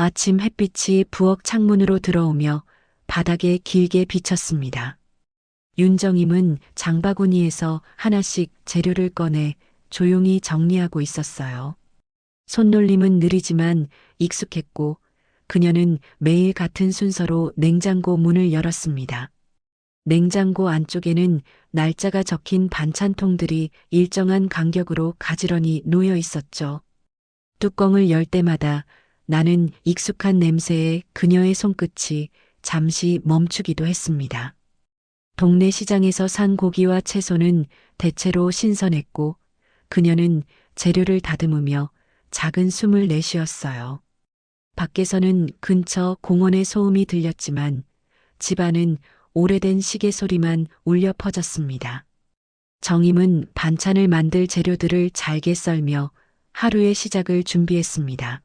아침 햇빛이 부엌 창문으로 들어오며 바닥에 길게 비쳤습니다. 윤정임은 장바구니에서 하나씩 재료를 꺼내 조용히 정리하고 있었어요. 손놀림은 느리지만 익숙했고 그녀는 매일 같은 순서로 냉장고 문을 열었습니다. 냉장고 안쪽에는 날짜가 적힌 반찬통들이 일정한 간격으로 가지런히 놓여 있었죠. 뚜껑을 열 때마다 나는 익숙한 냄새에 그녀의 손끝이 잠시 멈추기도 했습니다. 동네 시장에서 산 고기와 채소는 대체로 신선했고 그녀는 재료를 다듬으며 작은 숨을 내쉬었어요. 밖에서는 근처 공원의 소음이 들렸지만 집안은 오래된 시계 소리만 울려 퍼졌습니다. 정임은 반찬을 만들 재료들을 잘게 썰며 하루의 시작을 준비했습니다.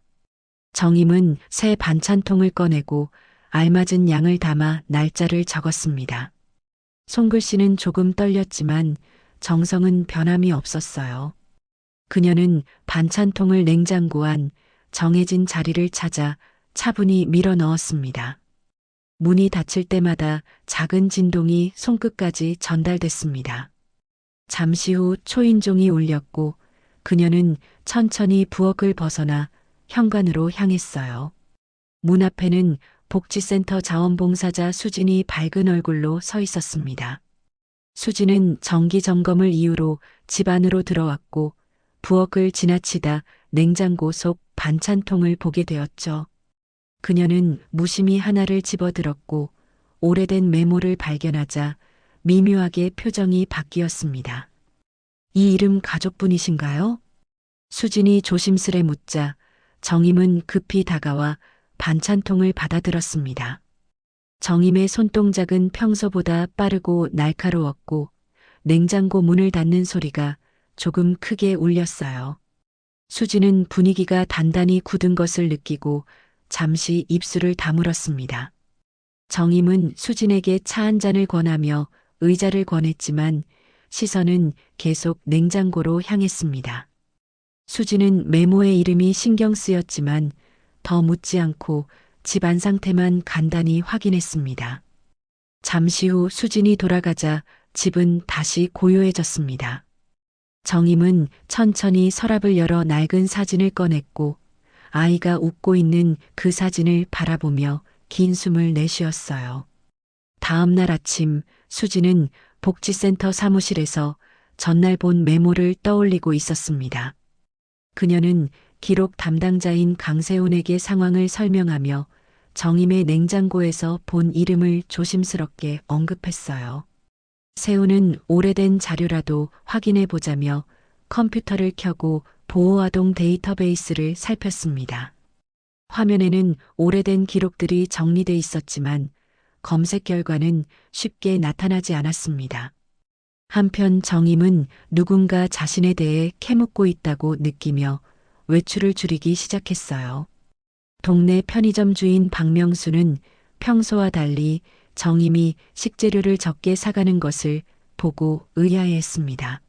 정임은 새 반찬통을 꺼내고 알맞은 양을 담아 날짜를 적었습니다. 손글씨는 조금 떨렸지만 정성은 변함이 없었어요. 그녀는 반찬통을 냉장고 안 정해진 자리를 찾아 차분히 밀어 넣었습니다. 문이 닫힐 때마다 작은 진동이 손끝까지 전달됐습니다. 잠시 후 초인종이 울렸고 그녀는 천천히 부엌을 벗어나 현관으로 향했어요. 문 앞에는 복지센터 자원봉사자 수진이 밝은 얼굴로 서 있었습니다. 수진은 정기 점검을 이유로 집 안으로 들어왔고 부엌을 지나치다 냉장고 속 반찬통을 보게 되었죠. 그녀는 무심히 하나를 집어들었고 오래된 메모를 발견하자 미묘하게 표정이 바뀌었습니다. 이 이름 가족분이신가요? 수진이 조심스레 묻자 정임은 급히 다가와 반찬통을 받아들었습니다. 정임의 손동작은 평소보다 빠르고 날카로웠고 냉장고 문을 닫는 소리가 조금 크게 울렸어요. 수지는 분위기가 단단히 굳은 것을 느끼고 잠시 입술을 다물었습니다. 정임은 수진에게 차 한 잔을 권하며 의자를 권했지만 시선은 계속 냉장고로 향했습니다. 수지는 메모의 이름이 신경 쓰였지만 더 묻지 않고 집안 상태만 간단히 확인했습니다. 잠시 후 수진이 돌아가자 집은 다시 고요해졌습니다. 정임은 천천히 서랍을 열어 낡은 사진을 꺼냈고 아이가 웃고 있는 그 사진을 바라보며 긴 숨을 내쉬었어요. 다음 날 아침 수진은 복지센터 사무실에서 전날 본 메모를 떠올리고 있었습니다. 그녀는 기록 담당자인 강세훈에게 상황을 설명하며 정임의 냉장고에서 본 이름을 조심스럽게 언급했어요. 세훈은 오래된 자료라도 확인해 보자며 컴퓨터를 켜고 보호아동 데이터베이스를 살폈습니다. 화면에는 오래된 기록들이 정리돼 있었지만 검색 결과는 쉽게 나타나지 않았습니다. 한편 정임은 누군가 자신에 대해 캐묻고 있다고 느끼며 외출을 줄이기 시작했어요. 동네 편의점 주인 박명수는 평소와 달리 정임이 식재료를 적게 사가는 것을 보고 의아해했습니다.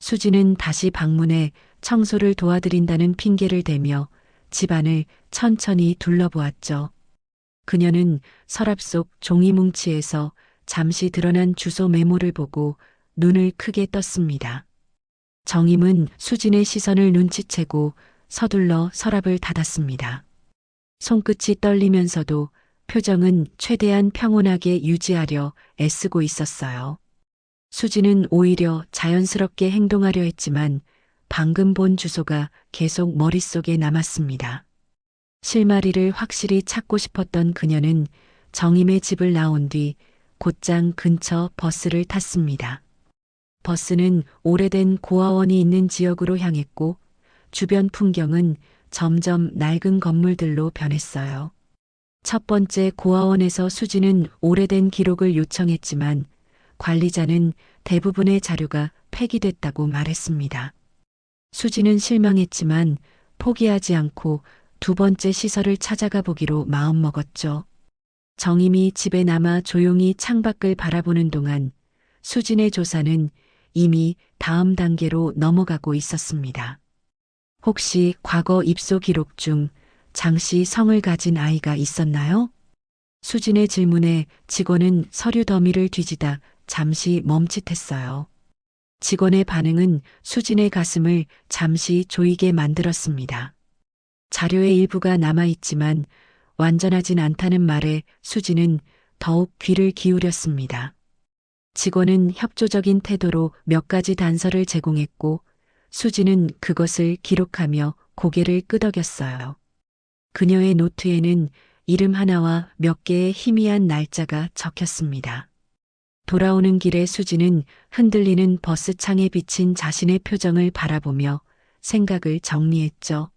수지는 다시 방문해 청소를 도와드린다는 핑계를 대며 집안을 천천히 둘러보았죠. 그녀는 서랍 속 종이 뭉치에서 잠시 드러난 주소 메모를 보고 눈을 크게 떴습니다. 정임은 수진의 시선을 눈치채고 서둘러 서랍을 닫았습니다. 손끝이 떨리면서도 표정은 최대한 평온하게 유지하려 애쓰고 있었어요. 수지는 오히려 자연스럽게 행동하려 했지만 방금 본 주소가 계속 머릿속에 남았습니다. 실마리를 확실히 찾고 싶었던 그녀는 정임의 집을 나온 뒤 곧장 근처 버스를 탔습니다. 버스는 오래된 고아원이 있는 지역으로 향했고 주변 풍경은 점점 낡은 건물들로 변했어요. 첫 번째 고아원에서 수지는 오래된 기록을 요청했지만 관리자는 대부분의 자료가 폐기됐다고 말했습니다. 수지는 실망했지만 포기하지 않고 두 번째 시설을 찾아가 보기로 마음먹었죠. 정임이 집에 남아 조용히 창밖을 바라보는 동안 수진의 조사는 이미 다음 단계로 넘어가고 있었습니다. 혹시 과거 입소 기록 중 장씨 성을 가진 아이가 있었나요? 수진의 질문에 직원은 서류 더미를 뒤지다 잠시 멈칫했어요. 직원의 반응은 수진의 가슴을 잠시 조이게 만들었습니다. 자료의 일부가 남아있지만 완전하진 않다는 말에 수진은 더욱 귀를 기울였습니다. 직원은 협조적인 태도로 몇 가지 단서를 제공했고 수진은 그것을 기록하며 고개를 끄덕였어요. 그녀의 노트에는 이름 하나와 몇 개의 희미한 날짜가 적혔습니다. 돌아오는 길에 수진은 흔들리는 버스 창에 비친 자신의 표정을 바라보며 생각을 정리했죠.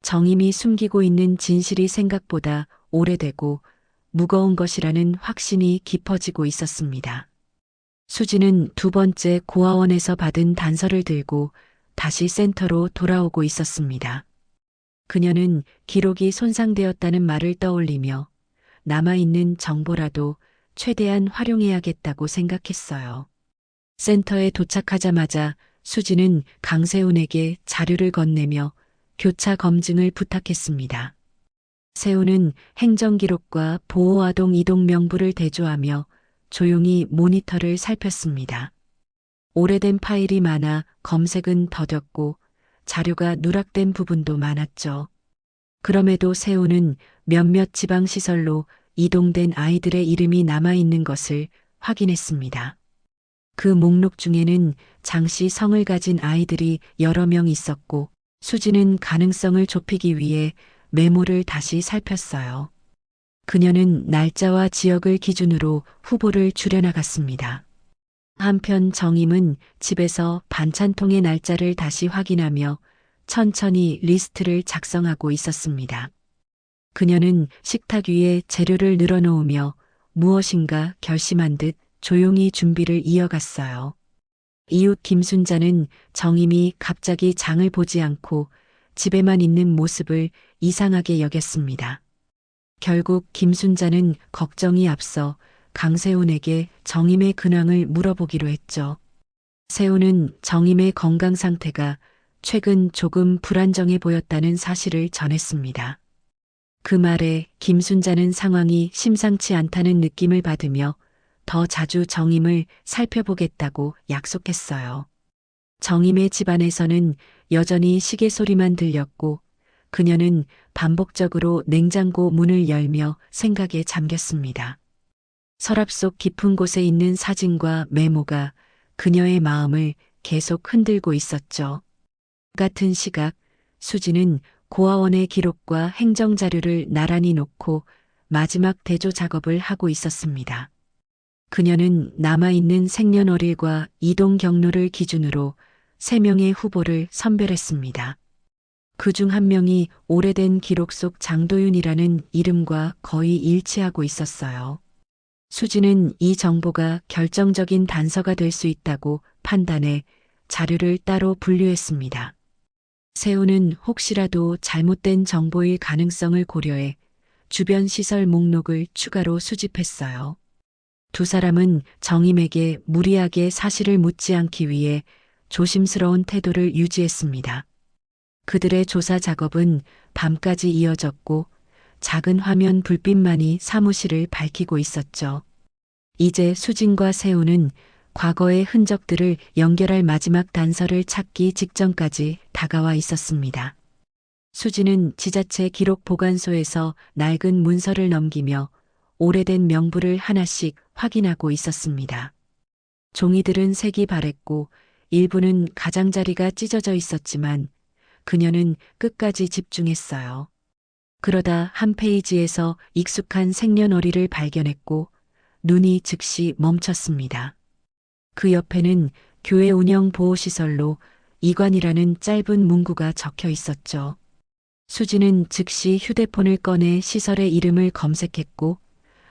정임이 숨기고 있는 진실이 생각보다 오래되고 무거운 것이라는 확신이 깊어지고 있었습니다. 수진은 두 번째 고아원에서 받은 단서를 들고 다시 센터로 돌아오고 있었습니다. 그녀는 기록이 손상되었다는 말을 떠올리며 남아있는 정보라도 최대한 활용해야겠다고 생각했어요. 센터에 도착하자마자 수진은 강세훈에게 자료를 건네며 교차 검증을 부탁했습니다. 세훈은 행정기록과 보호아동 이동 명부를 대조하며 조용히 모니터를 살폈습니다. 오래된 파일이 많아 검색은 더뎠고 자료가 누락된 부분도 많았죠. 그럼에도 세훈은 몇몇 지방시설로 이동된 아이들의 이름이 남아있는 것을 확인했습니다. 그 목록 중에는 장씨 성을 가진 아이들이 여러 명 있었고 수지는 가능성을 좁히기 위해 메모를 다시 살폈어요. 그녀는 날짜와 지역을 기준으로 후보를 줄여나갔습니다. 한편 정임은 집에서 반찬통의 날짜를 다시 확인하며 천천히 리스트를 작성하고 있었습니다. 그녀는 식탁 위에 재료를 늘어놓으며 무엇인가 결심한 듯 조용히 준비를 이어갔어요. 이웃 김순자는 정임이 갑자기 장을 보지 않고 집에만 있는 모습을 이상하게 여겼습니다. 결국 김순자는 걱정이 앞서 강세훈에게 정임의 근황을 물어보기로 했죠. 세훈은 정임의 건강 상태가 최근 조금 불안정해 보였다는 사실을 전했습니다. 그 말에 김순자는 상황이 심상치 않다는 느낌을 받으며 더 자주 정임을 살펴보겠다고 약속했어요. 정임의 집안에서는 여전히 시계 소리만 들렸고 그녀는 반복적으로 냉장고 문을 열며 생각에 잠겼습니다. 서랍 속 깊은 곳에 있는 사진과 메모가 그녀의 마음을 계속 흔들고 있었죠. 같은 시각 수지는 고아원의 기록과 행정자료를 나란히 놓고 마지막 대조 작업을 하고 있었습니다. 그녀는 남아있는 생년월일과 이동 경로를 기준으로 3명의 후보를 선별했습니다. 그 중 한 명이 오래된 기록 속 장도윤이라는 이름과 거의 일치하고 있었어요. 수지는 이 정보가 결정적인 단서가 될 수 있다고 판단해 자료를 따로 분류했습니다. 세우는 혹시라도 잘못된 정보일 가능성을 고려해 주변 시설 목록을 추가로 수집했어요. 두 사람은 정임에게 무리하게 사실을 묻지 않기 위해 조심스러운 태도를 유지했습니다. 그들의 조사 작업은 밤까지 이어졌고 작은 화면 불빛만이 사무실을 밝히고 있었죠. 이제 수진과 세우는 과거의 흔적들을 연결할 마지막 단서를 찾기 직전까지 다가와 있었습니다. 수지는 지자체 기록 보관소에서 낡은 문서를 넘기며 오래된 명부를 하나씩 확인하고 있었습니다. 종이들은 색이 바랬고 일부는 가장자리가 찢어져 있었지만 그녀는 끝까지 집중했어요. 그러다 한 페이지에서 익숙한 생년월일을 발견했고 눈이 즉시 멈췄습니다. 그 옆에는 교회 운영 보호시설로 이관이라는 짧은 문구가 적혀 있었죠. 수지는 즉시 휴대폰을 꺼내 시설의 이름을 검색했고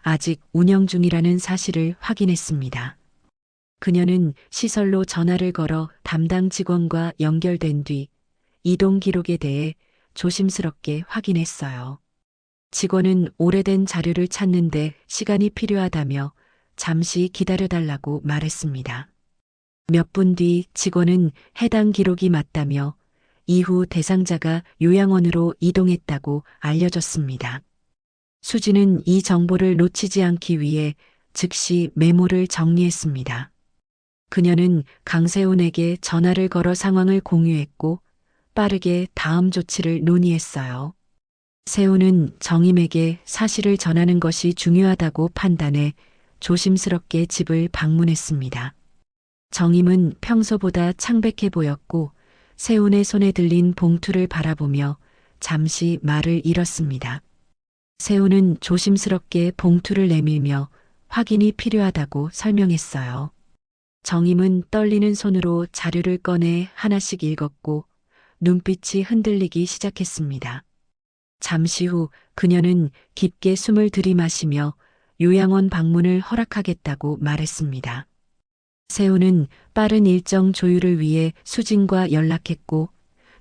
아직 운영 중이라는 사실을 확인했습니다. 그녀는 시설로 전화를 걸어 담당 직원과 연결된 뒤 이동 기록에 대해 조심스럽게 확인했어요. 직원은 오래된 자료를 찾는데 시간이 필요하다며 잠시 기다려달라고 말했습니다. 몇 분 뒤 직원은 해당 기록이 맞다며 이후 대상자가 요양원으로 이동했다고 알려졌습니다. 수지는 이 정보를 놓치지 않기 위해 즉시 메모를 정리했습니다. 그녀는 강세훈에게 전화를 걸어 상황을 공유했고 빠르게 다음 조치를 논의했어요. 세훈은 정임에게 사실을 전하는 것이 중요하다고 판단해 조심스럽게 집을 방문했습니다. 정임은 평소보다 창백해 보였고 세훈의 손에 들린 봉투를 바라보며 잠시 말을 잃었습니다. 세훈은 조심스럽게 봉투를 내밀며 확인이 필요하다고 설명했어요. 정임은 떨리는 손으로 자료를 꺼내 하나씩 읽었고 눈빛이 흔들리기 시작했습니다. 잠시 후 그녀는 깊게 숨을 들이마시며 요양원 방문을 허락하겠다고 말했습니다. 세훈은 빠른 일정 조율을 위해 수진과 연락했고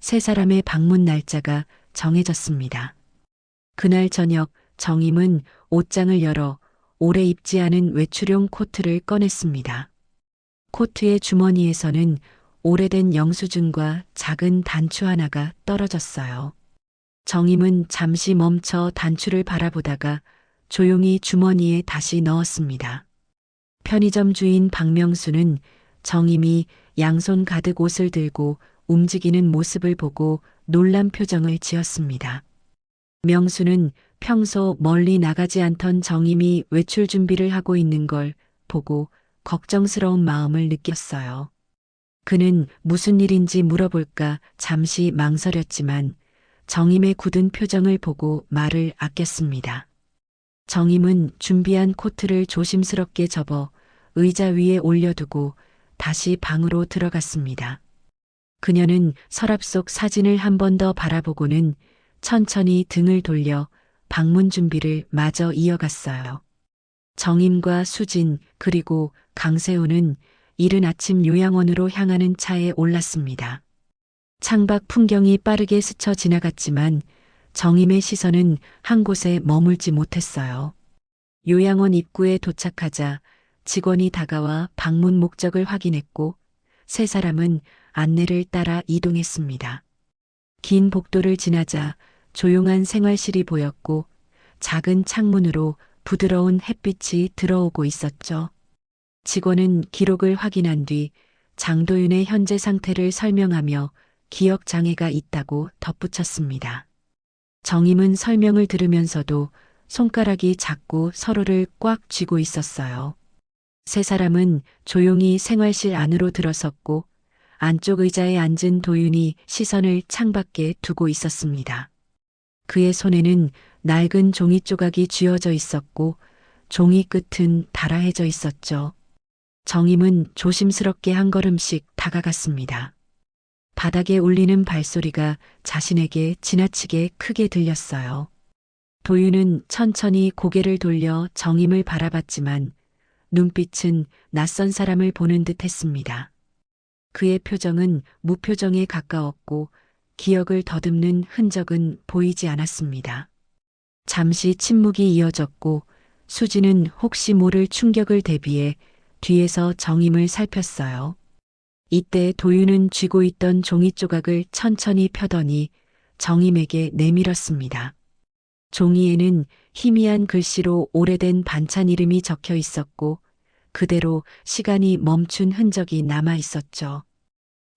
세 사람의 방문 날짜가 정해졌습니다. 그날 저녁 정임은 옷장을 열어 오래 입지 않은 외출용 코트를 꺼냈습니다. 코트의 주머니에서는 오래된 영수증과 작은 단추 하나가 떨어졌어요. 정임은 잠시 멈춰 단추를 바라보다가 조용히 주머니에 다시 넣었습니다. 편의점 주인 박명수는 정임이 양손 가득 옷을 들고 움직이는 모습을 보고 놀란 표정을 지었습니다. 명수는 평소 멀리 나가지 않던 정임이 외출 준비를 하고 있는 걸 보고 걱정스러운 마음을 느꼈어요. 그는 무슨 일인지 물어볼까 잠시 망설였지만 정임의 굳은 표정을 보고 말을 아꼈습니다. 정임은 준비한 코트를 조심스럽게 접어 의자 위에 올려두고 다시 방으로 들어갔습니다. 그녀는 서랍 속 사진을 한 번 더 바라보고는 천천히 등을 돌려 방문 준비를 마저 이어갔어요. 정임과 수진 그리고 강세호는 이른 아침 요양원으로 향하는 차에 올랐습니다. 창밖 풍경이 빠르게 스쳐 지나갔지만 정임의 시선은 한 곳에 머물지 못했어요. 요양원 입구에 도착하자 직원이 다가와 방문 목적을 확인했고 세 사람은 안내를 따라 이동했습니다. 긴 복도를 지나자 조용한 생활실이 보였고 작은 창문으로 부드러운 햇빛이 들어오고 있었죠. 직원은 기록을 확인한 뒤 장도윤의 현재 상태를 설명하며 기억 장애가 있다고 덧붙였습니다. 정임은 설명을 들으면서도 손가락이 자꾸 서로를 꽉 쥐고 있었어요. 세 사람은 조용히 생활실 안으로 들어섰고 안쪽 의자에 앉은 도윤이 시선을 창밖에 두고 있었습니다. 그의 손에는 낡은 종이 조각이 쥐어져 있었고 종이 끝은 달아해져 있었죠. 정임은 조심스럽게 한 걸음씩 다가갔습니다. 바닥에 울리는 발소리가 자신에게 지나치게 크게 들렸어요. 도윤은 천천히 고개를 돌려 정임을 바라봤지만 눈빛은 낯선 사람을 보는 듯 했습니다. 그의 표정은 무표정에 가까웠고 기억을 더듬는 흔적은 보이지 않았습니다. 잠시 침묵이 이어졌고 수지는 혹시 모를 충격을 대비해 뒤에서 정임을 살폈어요. 이때 도윤은 쥐고 있던 종이 조각을 천천히 펴더니 정임에게 내밀었습니다. 종이에는 희미한 글씨로 오래된 반찬 이름이 적혀 있었고 그대로 시간이 멈춘 흔적이 남아 있었죠.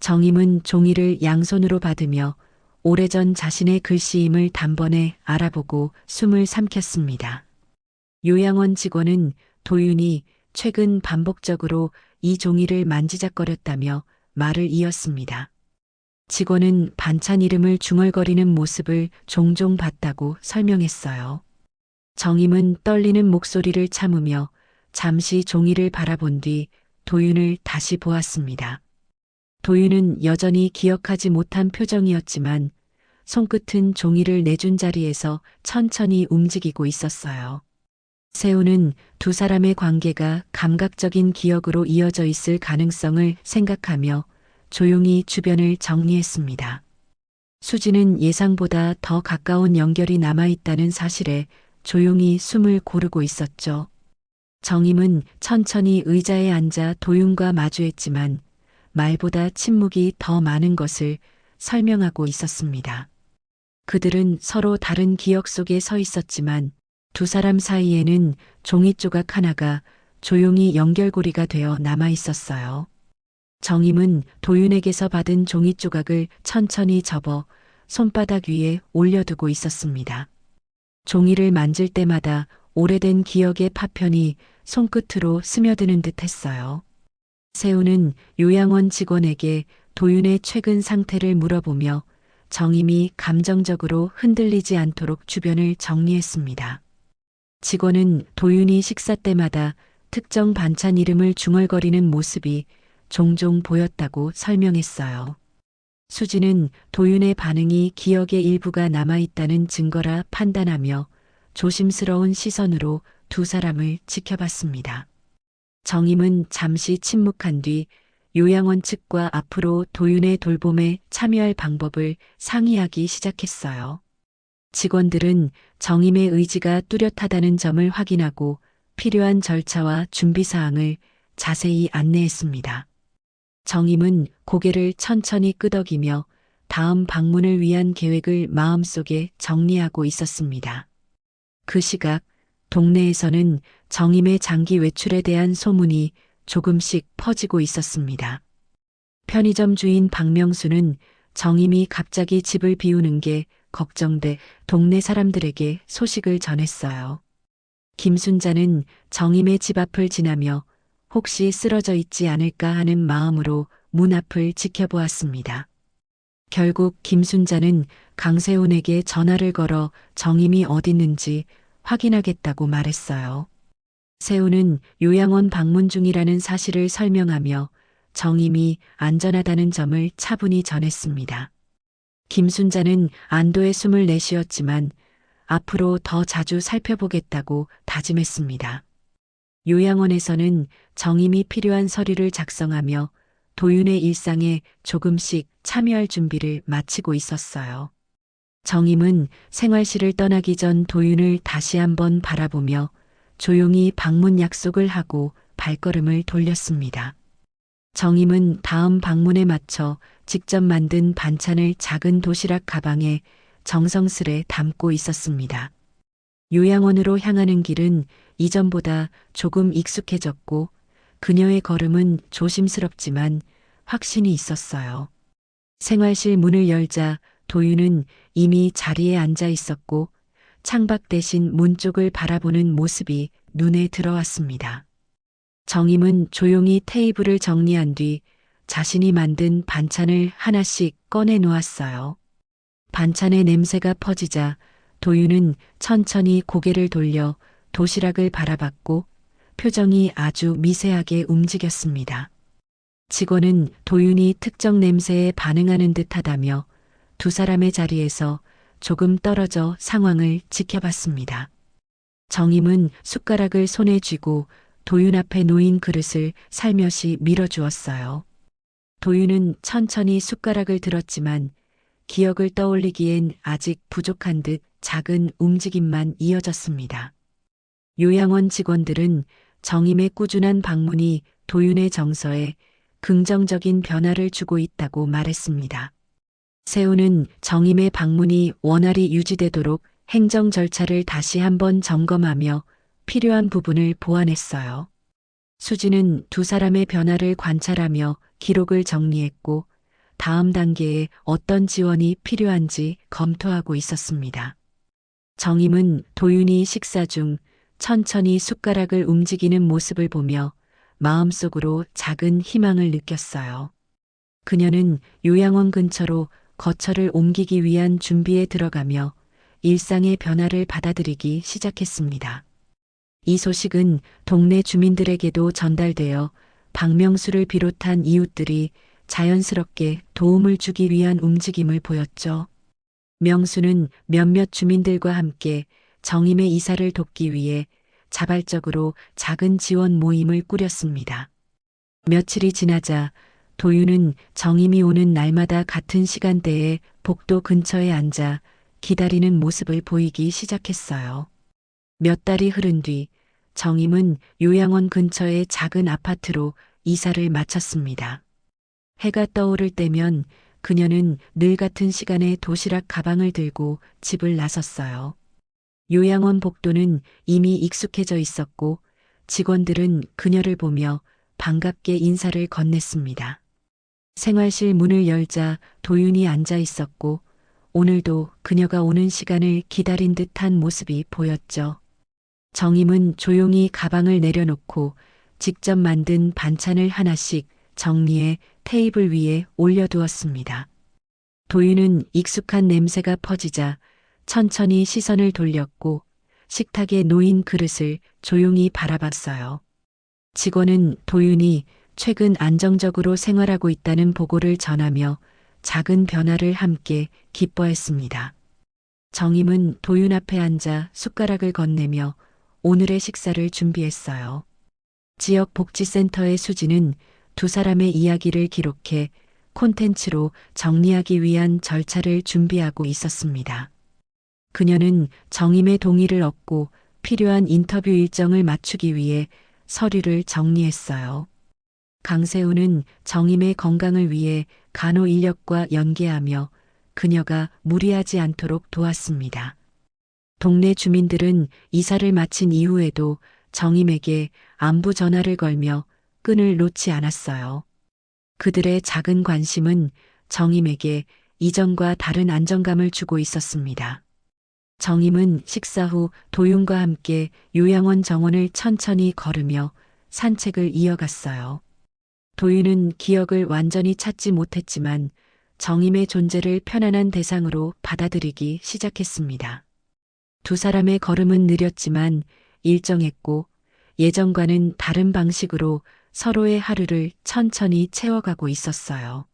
정임은 종이를 양손으로 받으며 오래전 자신의 글씨임을 단번에 알아보고 숨을 삼켰습니다. 요양원 직원은 도윤이 최근 반복적으로 이 종이를 만지작거렸다며 말을 이었습니다. 직원은 반찬 이름을 중얼거리는 모습을 종종 봤다고 설명했어요. 정임은 떨리는 목소리를 참으며 잠시 종이를 바라본 뒤 도윤을 다시 보았습니다. 도윤은 여전히 기억하지 못한 표정이었지만 손끝은 종이를 내준 자리에서 천천히 움직이고 있었어요. 세우는 두 사람의 관계가 감각적인 기억으로 이어져 있을 가능성을 생각하며 조용히 주변을 정리했습니다. 수지는 예상보다 더 가까운 연결이 남아있다는 사실에 조용히 숨을 고르고 있었죠. 정임은 천천히 의자에 앉아 도윤과 마주했지만 말보다 침묵이 더 많은 것을 설명하고 있었습니다. 그들은 서로 다른 기억 속에 서 있었지만 두 사람 사이에는 종이 조각 하나가 조용히 연결고리가 되어 남아 있었어요. 정임은 도윤에게서 받은 종이 조각을 천천히 접어 손바닥 위에 올려두고 있었습니다. 종이를 만질 때마다 오래된 기억의 파편이 손끝으로 스며드는 듯 했어요. 세우는 요양원 직원에게 도윤의 최근 상태를 물어보며 정임이 감정적으로 흔들리지 않도록 주변을 정리했습니다. 직원은 도윤이 식사 때마다 특정 반찬 이름을 중얼거리는 모습이 종종 보였다고 설명했어요. 수지는 도윤의 반응이 기억의 일부가 남아있다는 증거라 판단하며 조심스러운 시선으로 두 사람을 지켜봤습니다. 정임은 잠시 침묵한 뒤 요양원 측과 앞으로 도윤의 돌봄에 참여할 방법을 상의하기 시작했어요. 직원들은 정임의 의지가 뚜렷하다는 점을 확인하고 필요한 절차와 준비 사항을 자세히 안내했습니다. 정임은 고개를 천천히 끄덕이며 다음 방문을 위한 계획을 마음속에 정리하고 있었습니다. 그 시각 동네에서는 정임의 장기 외출에 대한 소문이 조금씩 퍼지고 있었습니다. 편의점 주인 박명수는 정임이 갑자기 집을 비우는 게 걱정돼 동네 사람들에게 소식을 전했어요. 김순자는 정임의 집 앞을 지나며 혹시 쓰러져 있지 않을까 하는 마음으로 문 앞을 지켜보았습니다. 결국 김순자는 강세훈에게 전화를 걸어 정임이 어딨는지 확인하겠다고 말했어요. 세훈은 요양원 방문 중이라는 사실을 설명하며 정임이 안전하다는 점을 차분히 전했습니다. 김순자는 안도의 숨을 내쉬었지만 앞으로 더 자주 살펴보겠다고 다짐했습니다. 요양원에서는 정임이 필요한 서류를 작성하며 도윤의 일상에 조금씩 참여할 준비를 마치고 있었어요. 정임은 생활실을 떠나기 전 도윤을 다시 한번 바라보며 조용히 방문 약속을 하고 발걸음을 돌렸습니다. 정임은 다음 방문에 맞춰 직접 만든 반찬을 작은 도시락 가방에 정성스레 담고 있었습니다. 요양원으로 향하는 길은 이전보다 조금 익숙해졌고 그녀의 걸음은 조심스럽지만 확신이 있었어요. 생활실 문을 열자 도윤은 이미 자리에 앉아 있었고 창밖 대신 문 쪽을 바라보는 모습이 눈에 들어왔습니다. 정임은 조용히 테이블을 정리한 뒤 자신이 만든 반찬을 하나씩 꺼내 놓았어요. 반찬의 냄새가 퍼지자 도윤은 천천히 고개를 돌려 도시락을 바라봤고 표정이 아주 미세하게 움직였습니다. 직원은 도윤이 특정 냄새에 반응하는 듯 하다며 두 사람의 자리에서 조금 떨어져 상황을 지켜봤습니다. 정임은 숟가락을 손에 쥐고 도윤 앞에 놓인 그릇을 살며시 밀어주었어요. 도윤은 천천히 숟가락을 들었지만 기억을 떠올리기엔 아직 부족한 듯 작은 움직임만 이어졌습니다. 요양원 직원들은 정임의 꾸준한 방문이 도윤의 정서에 긍정적인 변화를 주고 있다고 말했습니다. 세우는 정임의 방문이 원활히 유지되도록 행정 절차를 다시 한번 점검하며 필요한 부분을 보완했어요. 수지는 두 사람의 변화를 관찰하며 기록을 정리했고 다음 단계에 어떤 지원이 필요한지 검토하고 있었습니다. 정임은 도윤이 식사 중 천천히 숟가락을 움직이는 모습을 보며 마음속으로 작은 희망을 느꼈어요. 그녀는 요양원 근처로 거처를 옮기기 위한 준비에 들어가며 일상의 변화를 받아들이기 시작했습니다. 이 소식은 동네 주민들에게도 전달되어 박명수를 비롯한 이웃들이 자연스럽게 도움을 주기 위한 움직임을 보였죠. 명수는 몇몇 주민들과 함께 정임의 이사를 돕기 위해 자발적으로 작은 지원 모임을 꾸렸습니다. 며칠이 지나자 도윤은 정임이 오는 날마다 같은 시간대에 복도 근처에 앉아 기다리는 모습을 보이기 시작했어요. 몇 달이 흐른 뒤 정임은 요양원 근처의 작은 아파트로 이사를 마쳤습니다. 해가 떠오를 때면 그녀는 늘 같은 시간에 도시락 가방을 들고 집을 나섰어요. 요양원 복도는 이미 익숙해져 있었고 직원들은 그녀를 보며 반갑게 인사를 건넸습니다. 생활실 문을 열자 도윤이 앉아 있었고 오늘도 그녀가 오는 시간을 기다린 듯한 모습이 보였죠. 정임은 조용히 가방을 내려놓고 직접 만든 반찬을 하나씩 정리해 테이블 위에 올려두었습니다. 도윤은 익숙한 냄새가 퍼지자 천천히 시선을 돌렸고 식탁에 놓인 그릇을 조용히 바라봤어요. 직원은 도윤이 최근 안정적으로 생활하고 있다는 보고를 전하며 작은 변화를 함께 기뻐했습니다. 정임은 도윤 앞에 앉아 숟가락을 건네며 오늘의 식사를 준비했어요. 지역 복지센터의 수지는 두 사람의 이야기를 기록해 콘텐츠로 정리하기 위한 절차를 준비하고 있었습니다. 그녀는 정임의 동의를 얻고 필요한 인터뷰 일정을 맞추기 위해 서류를 정리했어요. 강세우는 정임의 건강을 위해 간호 인력과 연계하며 그녀가 무리하지 않도록 도왔습니다. 동네 주민들은 이사를 마친 이후에도 정임에게 안부 전화를 걸며 끈을 놓지 않았어요. 그들의 작은 관심은 정임에게 이전과 다른 안정감을 주고 있었습니다. 정임은 식사 후 도윤과 함께 요양원 정원을 천천히 걸으며 산책을 이어갔어요. 도윤은 기억을 완전히 찾지 못했지만 정임의 존재를 편안한 대상으로 받아들이기 시작했습니다. 두 사람의 걸음은 느렸지만 일정했고 예전과는 다른 방식으로 서로의 하루를 천천히 채워가고 있었어요.